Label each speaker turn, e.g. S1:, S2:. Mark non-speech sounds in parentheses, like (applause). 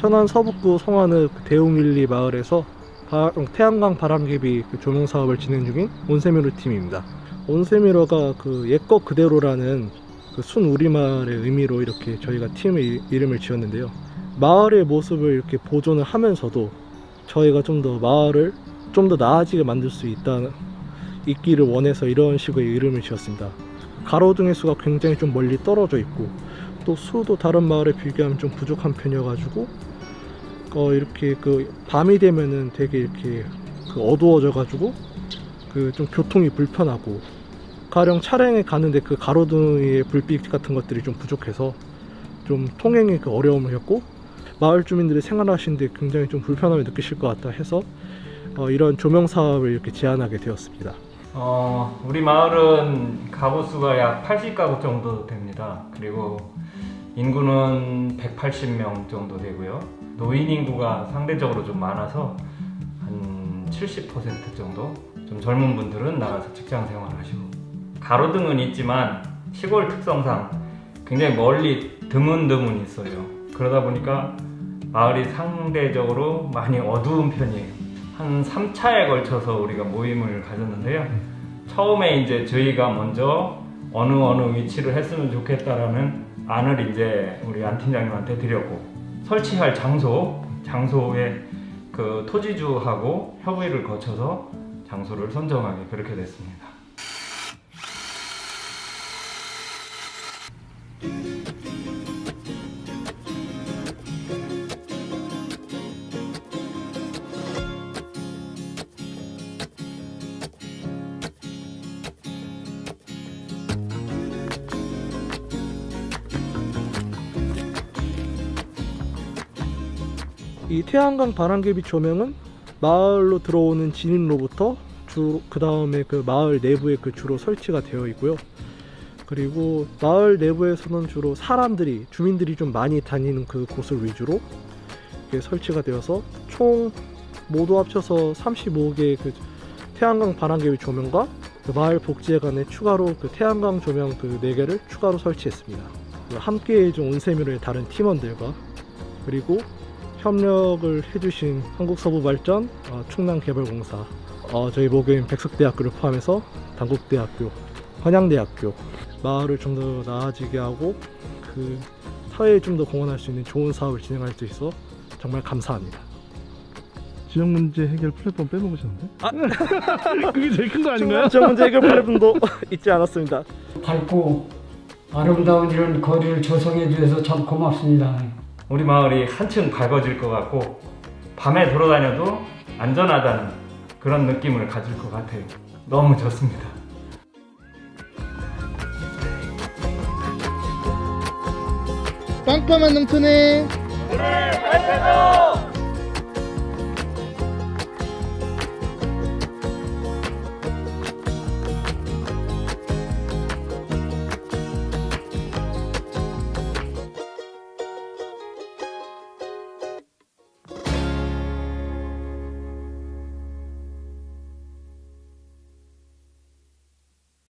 S1: 천안 서북구 성안읍 대웅일리 마을에서 바- 태양광 바람개비 그 조명 사업을 진행 중인 온세미로 팀입니다. 온세미러가 그 옛것 그대로라는 그 순 우리말의 의미로 이렇게 저희가 팀의 이- 이름을 지었는데요. 마을의 모습을 이렇게 보존을 하면서도 저희가 좀 더 마을을 좀 더 나아지게 만들 수 있다 있기를 원해서 이런 식의 이름을 지었습니다. 가로등의 수가 굉장히 좀 멀리 떨어져 있고 또 수도 다른 마을에 비교하면 좀 부족한 편이어가지고 어 이렇게 그 밤이 되면은 되게 이렇게 그 어두워져가지고 그 좀 교통이 불편하고 가령 차량에 가는데 그 가로등의 불빛 같은 것들이 좀 부족해서 좀 통행에 그 어려움을 겪고 마을 주민들이 생활하시는데 굉장히 좀 불편함을 느끼실 것 같다 해서 어, 이런 조명 사업을 이렇게 제안하게 되었습니다.
S2: 어, 우리 마을은 가구 수가 약 80가구 정도 됩니다. 그리고 인구는 180명 정도 되고요. 노인 인구가 상대적으로 좀 많아서 한 70% 정도 좀 젊은 분들은 나가서 직장 생활하시고 가로등은 있지만 시골 특성상 굉장히 멀리 드문드문 있어요. 그러다 보니까 마을이 상대적으로 많이 어두운 편이에요. 한 3차에 걸쳐서 우리가 모임을 가졌는데요. 처음에 이제 저희가 먼저 어느 어느 위치를 했으면 좋겠다라는 안을 이제 우리 안 팀장님한테 드렸고 설치할 장소, 장소에 그 토지주하고 협의를 거쳐서 장소를 선정하게 그렇게 됐습니다.
S1: 이 태양광 바람개비 조명은 마을로 들어오는 진입로부터 주그 다음에 그 마을 내부에 그 주로 설치가 되어 있고요. 그리고 마을 내부에서는 주로 사람들이 주민들이 좀 많이 다니는 그 곳을 위주로 설치가 되어서 총 모두 합쳐서 35개의 그 태양광 바람개비 조명과 그 마을 복지회관에 추가로 그 태양광 조명 그 4개를 추가로 설치했습니다. 그리고 함께 해준 온세미로의 다른 팀원들과 그리고 협력을 해주신 한국서부발전, 어, 충남개발공사, 어, 저희 모교인 백석대학교를 포함해서 단국대학교, 한양대학교 마을을 좀 더 나아지게 하고 그 사회에 좀 더 공헌할 수 있는 좋은 사업을 진행할 수 있어 정말 감사합니다.
S3: 지역 문제 해결 플랫폼 빼먹으셨는데?
S1: 아. (laughs)
S3: 그게 제일 큰 거 아닌가요?
S1: 저 문제 해결 플랫폼도 (laughs) 잊지 않았습니다.
S4: 밝고 아름다운 이런 거리를 조성해 주셔서 참 고맙습니다.
S2: 우리 마을이 한층 밝아질 것 같고 밤에 돌아다녀도 안전하다는 그런 느낌을 가질 것 같아요. 너무 좋습니다.
S1: 깜깜한 농촌에
S2: 오늘 발표도